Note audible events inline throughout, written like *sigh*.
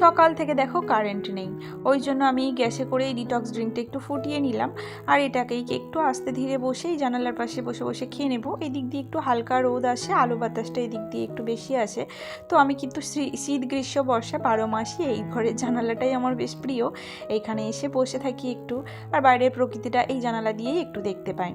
সকাল থেকে দেখো কারেন্ট নেই। ওই জন্য আমি গ্যাসে করে এই ডিটক্স ড্রিঙ্কটা একটু ফুটিয়ে নিলাম। আর এটাকেই একটু আস্তে ধীরে বসেই জানালার পাশে বসে বসে খেয়ে নেব। এদিক দিয়ে একটু হালকা রোদ আসে, আলো বাতাসটা এদিক দিয়ে একটু বেশি আসে। তো আমি কিন্তু শীত গ্রীষ্ম, বর্ষা বারো মাসই এই ঘরের জানালাটাই আমার বেশ প্রিয়। এইখানে এসে বসে থাকি একটু। আর বাইরের প্রকৃতিটা এই জানালা দিয়েই একটু দেখতে পাই।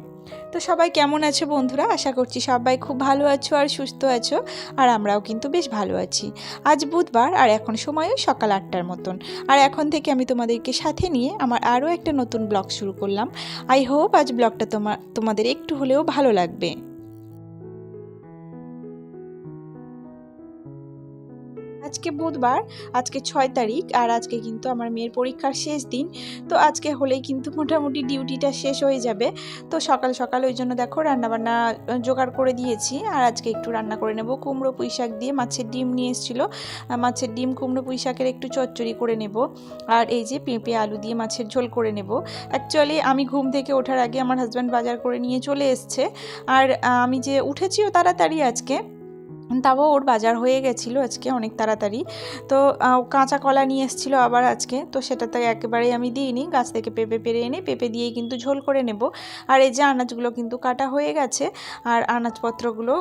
তো সবাই কেমন আছো বন্ধুরা? আশা করছি সবাই খুব ভালো আছো আর সুস্থ আছো, আর আমরাও কিন্তু বেশ ভালো আছি। আজ বুধবার আর এখন সময়ও সকাল আটটার মতন। আর এখন থেকে আমি তোমাদেরকে সাথে নিয়ে আমার আরও একটা নতুন ব্লগ শুরু করলাম। আই হোপ আজ ব্লগটা তোমার তোমাদের একটু হলেও ভালো লাগবে। আজকে বুধবার, আজকে ছয় তারিখ আর আজকে কিন্তু আমার মেয়ের পরীক্ষার শেষ দিন। তো আজকে হলেই কিন্তু মোটামুটি ডিউটিটা শেষ হয়ে যাবে। তো সকাল সকাল ওই জন্য দেখো রান্নাবান্না জোগাড় করে দিয়েছি। আর আজকে একটু রান্না করে নেব। কুমড়ো পুঁই শাক দিয়ে মাছের ডিম নিয়ে এসেছিল। মাছের ডিম, কুমড়ো পুঁই শাকের একটু চচ্চড়ি করে নেব। আর এই যে পেঁপে, আলু দিয়ে মাছের ঝোল করে নেব। অ্যাকচুয়ালি আমি ঘুম থেকে ওঠার আগে আমার হাজব্যান্ড বাজার করে নিয়ে চলে এসছে। আর আমি যে উঠেছিও তাড়াতাড়ি আজকে তাও ওর বাজার হয়ে গেছিল আজকে অনেক তাড়াতাড়ি। তো কাঁচা কলা নিয়ে এসেছিল আবার আজকে। তো সেটা তো একেবারেই আমি দিইনি, গাছ থেকে পেঁপে পেরে এনে পেঁপে দিয়েই কিন্তু ঝোল করে নেব। আর এই যে আনাজগুলো কিন্তু কাটা হয়ে গেছে, আর আনাজপত্রগুলো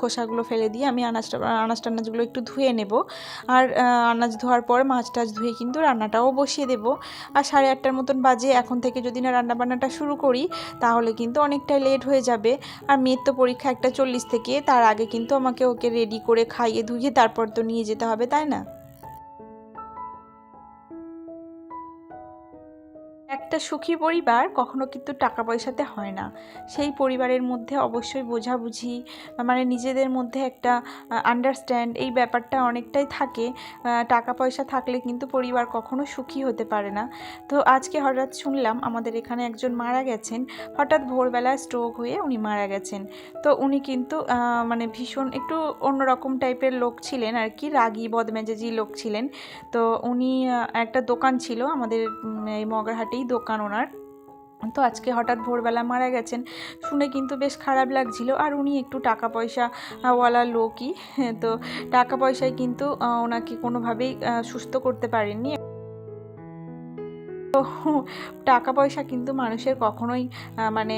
খোসাগুলো ফেলে দিয়ে আমি আনাজটা আনাজ টানাজগুলো একটু ধুয়ে নেব। আর আনাজ ধোয়ার পর মাছ টাছ ধুয়ে কিন্তু রান্নাটাও বসিয়ে দেব। আর সাড়ে আটটার মতন বাজে, এখন থেকে যদি না রান্না বান্নাটা শুরু করি, তাহলে কিন্তু অনেকটাই লেট হয়ে যাবে। আর মেয়ের তো পরীক্ষা একটা চল্লিশ থেকে, তার আগে কিন্তু আমাকে ওকে রেডি করে খাইয়ে ধুইয়ে তারপর তো নিয়ে যেতে হবে তাই না? একটা সুখী পরিবার কখনো কিন্তু টাকা পয়সাতে হয় না। সেই পরিবারের মধ্যে অবশ্যই বোঝাবুঝি মানে নিজেদের মধ্যে একটা আন্ডারস্ট্যান্ড এই ব্যাপারটা অনেকটাই থাকে। টাকা পয়সা থাকলে কিন্তু পরিবার কখনো সুখী হতে পারে না। তো আজকে হঠাৎ শুনলাম আমাদের এখানে একজন মারা গেছেন। হঠাৎ ভোরবেলা স্ট্রোক হয়ে উনি মারা গেছেন। তো উনি কিন্তু মানে ভীষণ একটু অন্যরকম টাইপের লোক ছিলেন আর কি রাগী, বদমেজাজি লোক ছিলেন। তো উনি একটা দোকান ছিল আমাদের এই মগরহাটেই। দোকান ওনার। তো আজকে হঠাৎ ভোরবেলা মারা গেছেন। শুনে কিন্তু বেশ খারাপ লাগছিল। আর উনি একটু টাকা পয়সা ওয়ালা লোকই। তো টাকা পয়সায় কিন্তু ওনাকে কোনোভাবেই সুস্থ করতে পারেননি। তো টাকা পয়সা কিন্তু মানুষের কখনোই মানে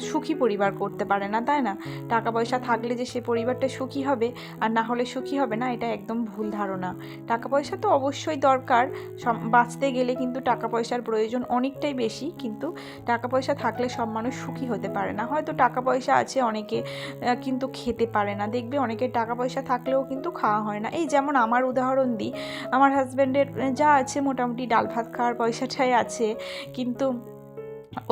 সুখী পরিবার করতে পারে না তাই না? টাকা পয়সা থাকলে যে সে পরিবারটা সুখী হবে আর না হলে সুখী হবে না এটা একদম ভুল ধারণা। টাকা পয়সা তো অবশ্যই দরকার। সম- বাঁচতে গেলে কিন্তু টাকা পয়সার প্রয়োজন অনেকটাই বেশি কিন্তু টাকা পয়সা থাকলে সব মানুষ সুখী হতে পারে না। হয়তো টাকা পয়সা আছে অনেকে কিন্তু খেতে পারে না। দেখবে অনেকে টাকা পয়সা থাকলেও কিন্তু খাওয়া হয় না। এই যেমন আমার উদাহরণ দিই আমার হাজব্যান্ডের যা আছে মোটামুটি ডাল ভাত খাওয়ার পয়সাটাই আছে, কিন্তু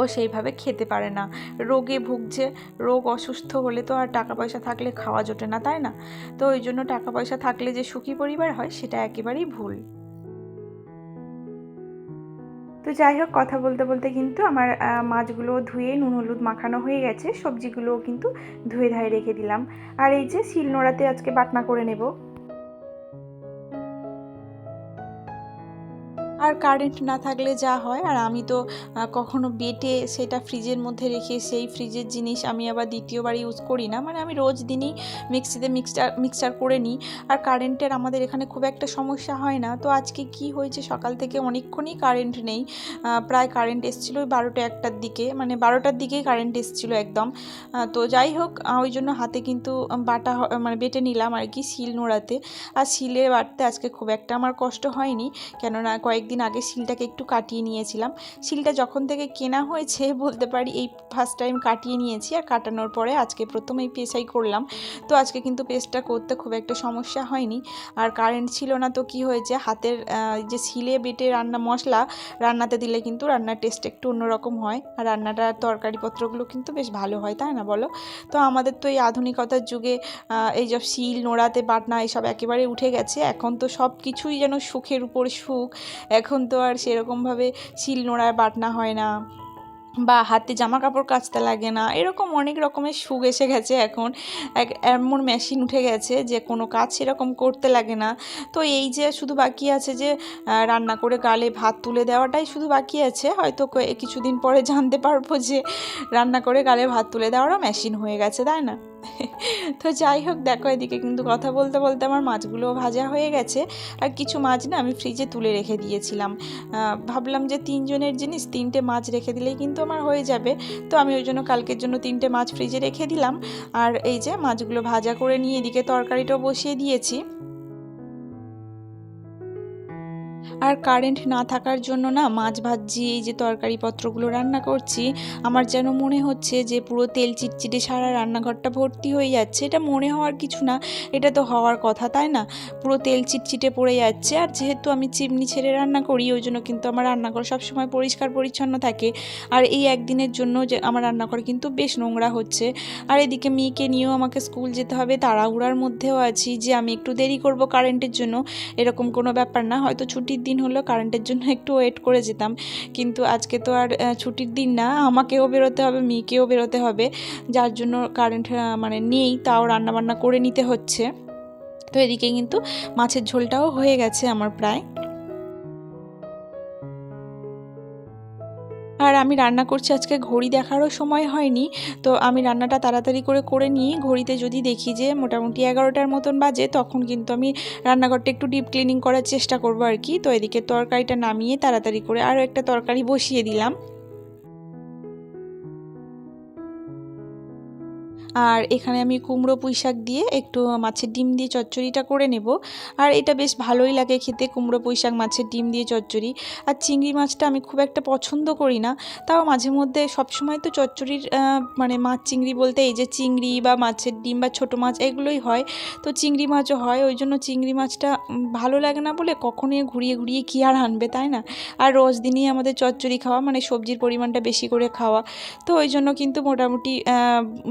ও সেইভাবে খেতে পারে না। রোগে ভুগছে, রোগ অসুস্থ হলে তো আর টাকা পয়সা থাকলে খাওয়া জোটে না, তাই না? তো ওই জন্য টাকা পয়সা থাকলে যে সুখী পরিবার হয়, সেটা একেবারেই ভুল। তো যাই হোক, কথা বলতে বলতে কিন্তু আমার মাছগুলো ধুয়ে নুন, হলুদ মাখানো হয়ে গেছে। সবজিগুলোও কিন্তু ধুয়ে ধায়ে রেখে দিলাম। আর এই যে শিল নোড়াতে আজকে বাটনা করে নেব। আর কারেন্ট না থাকলে যা হয়, আর আমি তো কখনো বেটে সেটা ফ্রিজের মধ্যে রেখে সেই ফ্রিজের জিনিস আমি আবার দ্বিতীয়বার ইউজ করি না। মানে আমি রোজ দিনই মিক্সিতে মিক্সচার মিক্সচার করে নিই। আর কারেন্টের আমাদের এখানে খুব একটা সমস্যা হয় না। তো আজকে কি হয়েছে, সকাল থেকে অনেকক্ষণই কারেন্ট নেই। প্রায় কারেন্ট এসেছিল ওই বারোটা একটার দিকে। মানে বারোটার দিকেই কারেন্ট এসেছিল একদম। তো যাই হোক ওই জন্য হাতে কিন্তু বাটা মানে বেটে নিলাম আর কি শিল নোড়াতে। আর শিলে বাটতে আজকে খুব একটা আমার কষ্ট হয়নি। কেননা কয়েকদিন আগে শিলটাকে একটু কাটিয়ে নিয়েছিলাম। শিলটা যখন থেকে কেনা হয়েছে, বলতে পারি এই ফার্স্ট টাইম কাটিয়ে নিয়েছি আর কাটানোর পরে আজকে প্রথম এই পেশাই করলাম। তো আজকে কিন্তু পেস্টটা করতে খুব একটা সমস্যা হয়নি। আর কারেন্ট ছিল না তো কি হয়েছে, হাতের যে শিলে বেটে রান্না মশলা রান্নাতে দিলে কিন্তু রান্নার টেস্ট একটু অন্যরকম হয়। আর রান্নাটার তরকারিপত্রগুলো কিন্তু বেশ ভালো হয়, তাই না বলো? তো আমাদের তো এই আধুনিকতার যুগে এই সব শিল, নোড়াতে, বাটনা, এসব একেবারে উঠে গেছে। এখন তো সব কিছুই যেন সুখের উপর সুখ এখন তো আর সেরকমভাবে শিল নোড়ায় বাটনা হয় না বা হাতে জামা কাপড় কাচতে লাগে না, এরকম অনেক রকমের সুখ এসে গেছে এখন। এক, এমন মেশিন উঠে গেছে যে কোনো কাজ সেরকম করতে লাগে না। তো এই যে শুধু বাকি আছে যে রান্না করে গালে ভাত তুলে দেওয়াটাই শুধু বাকি আছে, হয়তো কিছুদিন পরে জানতে পারব যে রান্না করে গালে ভাত তুলে দেওয়ারও মেশিন হয়ে গেছে, তাই না? *laughs* তো যাই হোক, দেখো এদিকে কিন্তু কথা বলতে বলতে আমার মাছগুলো ভাজা হয়ে গেছে। আর কিছু মাছ না আমি ফ্রিজে তুলে রেখে দিয়েছিলাম। ভাবলাম যে তিনজনের জিনিস তিনটে মাছ রেখে দিলেই কিন্তু আমার হয়ে যাবে। তো আমি ওই জন্য কালকের জন্য তিনটে মাছ ফ্রিজে রেখে দিলাম। আর এই যে মাছগুলো ভাজা করে নিয়ে এদিকে তরকারিটাও বসিয়ে দিয়েছি। আর কারেন্ট না থাকার জন্য না মাছ ভাজি, এই যে তরকারিপত্রগুলো রান্না করছি, আমার যেন মনে হচ্ছে যে পুরো তেল চিটচিটে সারা রান্নাঘরটা ভর্তি হয়ে যাচ্ছে। এটা মনে হওয়ার কিছু না, এটা তো হওয়ার কথা, তাই না? পুরো তেল চিটচিটে পড়ে যাচ্ছে, আর যেহেতু আমি চিমনি ছেড়ে রান্না করি, ওই জন্য কিন্তু আমার রান্নাঘর সবসময় পরিষ্কার পরিচ্ছন্ন থাকে। আর এই একদিনের জন্য যে আমার রান্নাঘর কিন্তু বেশ নোংরা হচ্ছে। আর এদিকে মেয়েকে নিয়েও আমাকে স্কুল যেতে হবে, তাড়াহুড়ার মধ্যেও আছি যে আমি একটু দেরি করব কারেন্টের জন্য। এরকম কোনো ব্যাপার না, হয়তো ছুটির দিন হলো কারেন্টের জন্য একটু ওয়েট করে যেতাম। কিন্তু আজকে তো আর ছুটির দিন না, আমাকেও বেরোতে হবে, মেয়েকেও বেরোতে হবে। যার জন্য কারেন্ট মানে নেই, তাও রান্নাবান্না করে নিতে হচ্ছে। তো এদিকে কিন্তু মাছের ঝোলটাও হয়ে গেছে আমার প্রায়। আমি রান্না করছি, আজকে ঘড়ি দেখারও সময় হয়নি, তো আমি রান্নাটা তাড়াতাড়ি করে করে নিই। ঘড়িতে যদি দেখি যে মোটামুটি এগারোটার মতন বাজে, তখন কিন্তু আমি রান্নাঘরটা একটু ডিপ ক্লিনিং করার চেষ্টা করব আর কি। তো এদিকে তরকারিটা নামিয়ে তাড়াতাড়ি করে আরও একটা তরকারি বসিয়ে দিলাম। আর এখানে আমি কুমড়ো পুঁই শাক দিয়ে একটু মাছের ডিম দিয়ে চচ্চড়িটা করে নেব। আর এটা বেশ ভালোই লাগে খেতে, কুমড়ো পুঁই শাক মাছের ডিম দিয়ে চচ্চড়ি। আর চিংড়ি মাছটা আমি খুব একটা পছন্দ করি না, তাও মাঝে মধ্যে সবসময় তো চচ্চড়ির মানে মাছ চিংড়ি বলতে এই যে চিংড়ি বা মাছের ডিম বা ছোটো মাছ এগুলোই হয়। তো চিংড়ি মাছও হয়, ওই জন্য চিংড়ি মাছটা ভালো লাগে না বলে কখনোই ঘুরিয়ে ঘুরিয়ে কী আর আনবে, তাই না? আর রোজ দিনই আমাদের চচ্চড়ি খাওয়া মানে সবজির পরিমাণটা বেশি করে খাওয়া। তো ওই জন্য কিন্তু মোটামুটি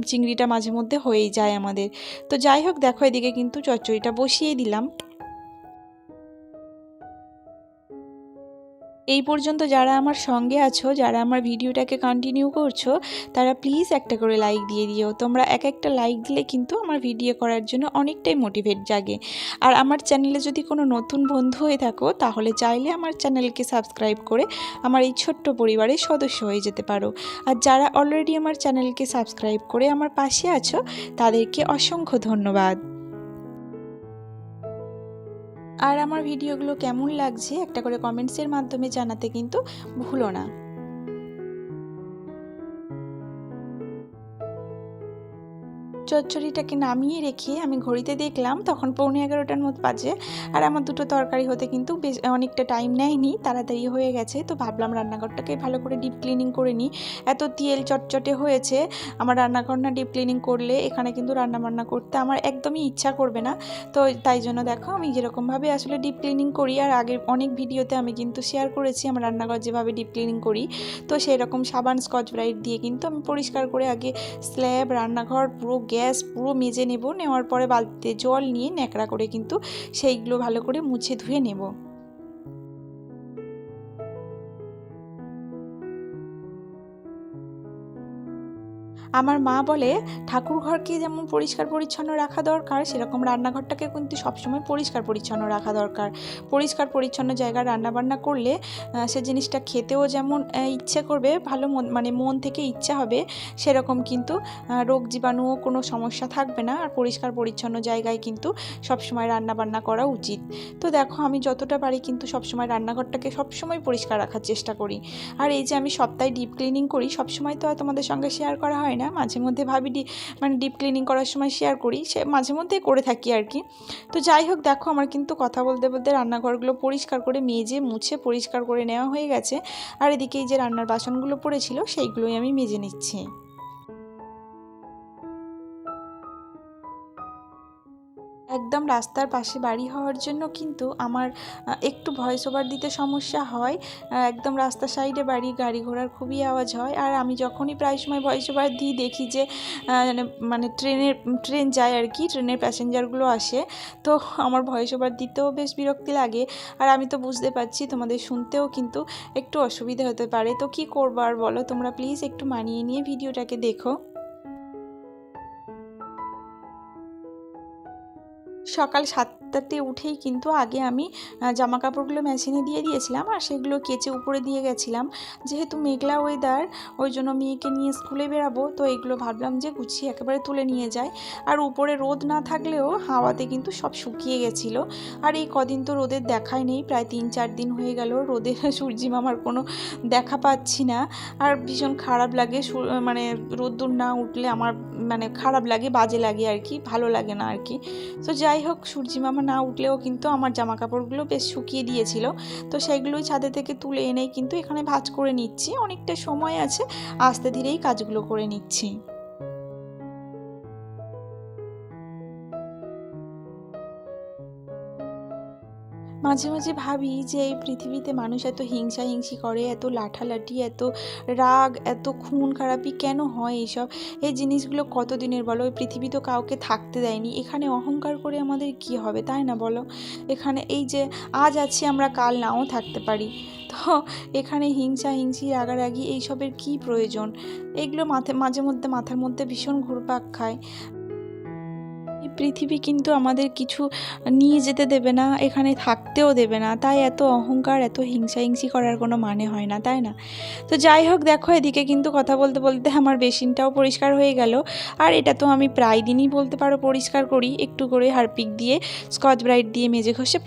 চিংড়িটা মাঝে মধ্যে হয়েই যায় আমাদের। তো যাই হোক দেখো এদিকে কিন্তু চচ্চড়িটা বসিয়ে দিলাম। এই পর্যন্ত যারা আমার সঙ্গে আছো, যারা আমার ভিডিওটাকে কন্টিনিউ করছ, তারা প্লিজ একটা করে লাইক দিয়ে দিও। তোমরা এক একটা লাইক দিলে কিন্তু আমার ভিডিও করার জন্য অনেকটাই মোটিভেট জাগে। আর আমার চ্যানেলে যদি কোনো নতুন বন্ধু হয়ে থাকো, তাহলে চাইলে আমার চ্যানেলকে সাবস্ক্রাইব করে আমার এই ছোট্ট পরিবারের সদস্য হয়ে যেতে পারো। আর যারা অলরেডি আমার চ্যানেলকে সাবস্ক্রাইব করে আমার পাশে আছো, তাদেরকে অসংখ্য ধন্যবাদ। আর আমার ভিডিওগুলো কেমন লাগছে একটা করে কমেন্টসের মাধ্যমে জানাতে কিন্তু ভুলো না। চচ্চড়িটাকে নামিয়ে রেখে আমি ঘড়িতে দেখলাম, তখন পৌনে এগারোটার মতো বাজে। আর আমার দুটো তরকারি হতে কিন্তু বেশ অনেকটা টাইম নেয়নি, তাড়াতাড়ি হয়ে গেছে। তো ভাবলাম রান্নাঘরটাকে ভালো করে ডিপ ক্লিনিং করে নিই। এত তেল চটচটে হয়েছে, আমার রান্নাঘর না ডিপ ক্লিনিং করলে এখানে কিন্তু রান্না বান্না করতে আমার একদমই ইচ্ছা করবে না। তো তাই জন্য দেখো, আমি যেরকমভাবে আসলে ডিপ ক্লিনিং করি, আর আগের অনেক ভিডিওতে আমি কিন্তু শেয়ার করেছি, আমার রান্নাঘর যেভাবে ডিপ ক্লিনিং করি। তো সেই রকম সাবান স্কচ ব্রাইট দিয়ে কিন্তু আমি পরিষ্কার করে আগে স্ল্যাব রান্নাঘর পুরো গ্যাস পুরো মেজে নেব, নেওয়ার পরে বালতিতে জল নিয়ে ন্যাকড়া করে কিন্তু সেইগুলো ভালো করে মুছে ধুয়ে নেব। আমার মা বলে ঠাকুর ঘরকে যেমন পরিষ্কার পরিচ্ছন্ন রাখা দরকার, সেরকম রান্নাঘরটাকে কিন্তু সবসময় পরিষ্কার পরিচ্ছন্ন রাখা দরকার। পরিষ্কার পরিচ্ছন্ন জায়গায় রান্নাবান্না করলে সে জিনিসটা খেতেও যেমন ইচ্ছে করবে, ভালো মন মানে মন থেকে ইচ্ছা হবে, সেরকম কিন্তু রোগ জীবাণুও কোনো সমস্যা থাকবে না। আর পরিষ্কার পরিচ্ছন্ন জায়গায় কিন্তু সবসময় রান্নাবান্না করা উচিত। তো দেখো, আমি যতটা পারি কিন্তু সবসময় রান্নাঘরটাকে সবসময় পরিষ্কার রাখার চেষ্টা করি। আর এই যে আমি সপ্তাহে ডিপ ক্লিনিং করি, সবসময় তো আর তোমাদের সঙ্গে শেয়ার করা হয় না। মাঝে মধ্যে ভাবি ডি মানে ডিপ ক্লিনিং করার সময় শেয়ার করি, সে মাঝে মধ্যেই করে থাকি আর কি। তো যাই হোক, দেখো আমার কিন্তু কথা বলতে বলতে রান্নাঘরগুলো পরিষ্কার করে মেজে, মুছে, পরিষ্কার করে নেওয়া হয়ে গেছে। আর এদিকে এই যে রান্নার বাসনগুলো পড়েছিল, সেইগুলোই আমি মেজে নিচ্ছি। একদম রাস্তার পাশে বাড়ি হওয়ার জন্য কিন্তু আমার একটু ভয়েস ওভার দিতে সমস্যা হয়। একদম রাস্তার সাইডে বাড়ি, গাড়ি ঘোড়ার খুবই আওয়াজ হয়। আর আমি যখনই প্রায় সময় ভয়েস ওভার দিই, দেখি যে মানে- মানে ট্রেনের, ট্রেন যায় আর কি, ট্রেনের প্যাসেঞ্জারগুলো আসে, তো আমার ভয়েস ওভার দিতেও বেশ বিরক্তি লাগে। আর আমি তো বুঝতে পারছি, তোমাদের শুনতেও কিন্তু একটু অসুবিধা হতে পারে। তো কি করব আর বলো, তোমরা প্লিজ একটু মানিয়ে নিয়ে ভিডিওটাকে দেখো। সকাল সাতটাতে উঠেই কিন্তু আগে আমি জামা কাপড়গুলো মেশিনে দিয়ে দিয়েছিলাম আর সেগুলো কেচে উপরে দিয়ে গেছিলাম। যেহেতু মেঘলা ওয়েদার ওই জন্য মেয়েকে নিয়ে স্কুলে বেরাবো, তো এগুলো ভাবলাম যে গুছিয়ে একেবারে তুলে নিয়ে যাই। আর উপরে রোদ না থাকলেও হাওয়াতে কিন্তু সব শুকিয়ে গেছিল। আর এই কদিন তো রোদের দেখাই নেই, প্রায় তিন চার দিন হয়ে গেল রোদে *laughs* সূর্যি মামার কোনো দেখা পাচ্ছি না। আর ভীষণ খারাপ লাগে মানে রোদ্দুর না উঠলে আমার মানে খারাপ লাগে, বাজে লাগে আর কি, ভালো লাগে না আর কি। তো যাই হোক, সূর্যি মামা না উঠলেও কিন্তু আমার জামা কাপড়গুলো বেশ শুকিয়ে দিয়েছিল। তো সেগুলোই ছাদে থেকে তুলে এনেই কিন্তু এখানে ভাজ করে নিচ্ছি। অনেকটা সময় আছে, আস্তে ধীরেই কাজগুলো করে নিচ্ছি। মাঝে মাঝে ভাবি যে এই পৃথিবীতে মানুষ এত হিংসা হিংসি করে, এত লাঠালাঠি, এত রাগ, এত খুন খারাপি কেন হয় এইসব এই জিনিসগুলো কতদিনের বলো? এই পৃথিবী তো কাউকে থাকতে দেয়নি। এখানে অহংকার করে আমাদের কি হবে, তাই না বলো? এখানে এই যে আজ আছি আমরা, কাল নাও থাকতে পারি। তো এখানে হিংসা হিংসি, রাগারাগি, এইসবের কি প্রয়োজন? এগুলো মাথা, মাঝে মধ্যে, মাথার মধ্যে ভীষণ ঘুরপাক খায়। পৃথিবী কিন্তু আমাদের কিছু নিয়ে যেতে দেবে না, এখানে থাকতেও দেবে না। তাই এত অহংকার, এত হিংসা হিংসি করার কোনো মানে হয় না, তাই না? তো যাই হোক, দেখো এদিকে কিন্তু কথা বলতে বলতে আমার বেসিনটাও পরিষ্কার হয়ে গেল। আর এটা তো আমি প্রায় দিনই বলতে পারো পরিষ্কার করি, একটু করে হারপিক দিয়ে স্কচ ব্রাইট দিয়ে মেজে ঘষে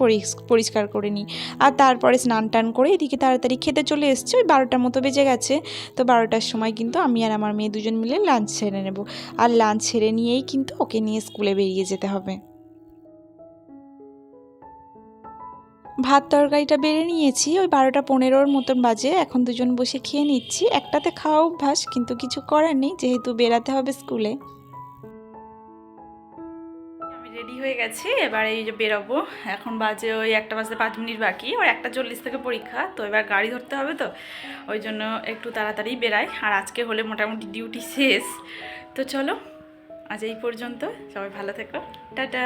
পরিষ্কার করে নিই। আর তারপরে স্নান টান করে এদিকে তাড়াতাড়ি খেতে চলে এসছে, ওই বারোটার মতো বেজে গেছে। তো বারোটার সময় কিন্তু আমি আর আমার মেয়ে দুজন মিলে লাঞ্চ সেরে নেব। আর লাঞ্চ সেরে নিয়েই কিন্তু ওকে নিয়ে স্কুলে বেরিয়ে যেতে হবে। ভাত তরকারিটা বেড়ে নিয়েছি, ওই বারোটা পনেরোর মতন বাজে। এখন দুজন বসে খেয়ে নিচ্ছি। একটাতে খাওয়া অভ্যাস, কিন্তু কিছু করার নেই, যেহেতু বেরাতে হবে স্কুলে। আমি রেডি হয়ে গেছি, এবার এই যে বেরোবো। এখন বাজে ওই একটা বাজতে পাঁচ মিনিট বাকি ওর একটা চল্লিশ থেকে পরীক্ষা, তো এবার গাড়ি ধরতে হবে তো। ওই জন্য একটু তাড়াতাড়ি বেরাই। আর আজকে হলে মোটামুটি ডিউটি শেষ। তো চলো। আজ এই পর্যন্ত। সবাই ভালো থেকো। টাটা।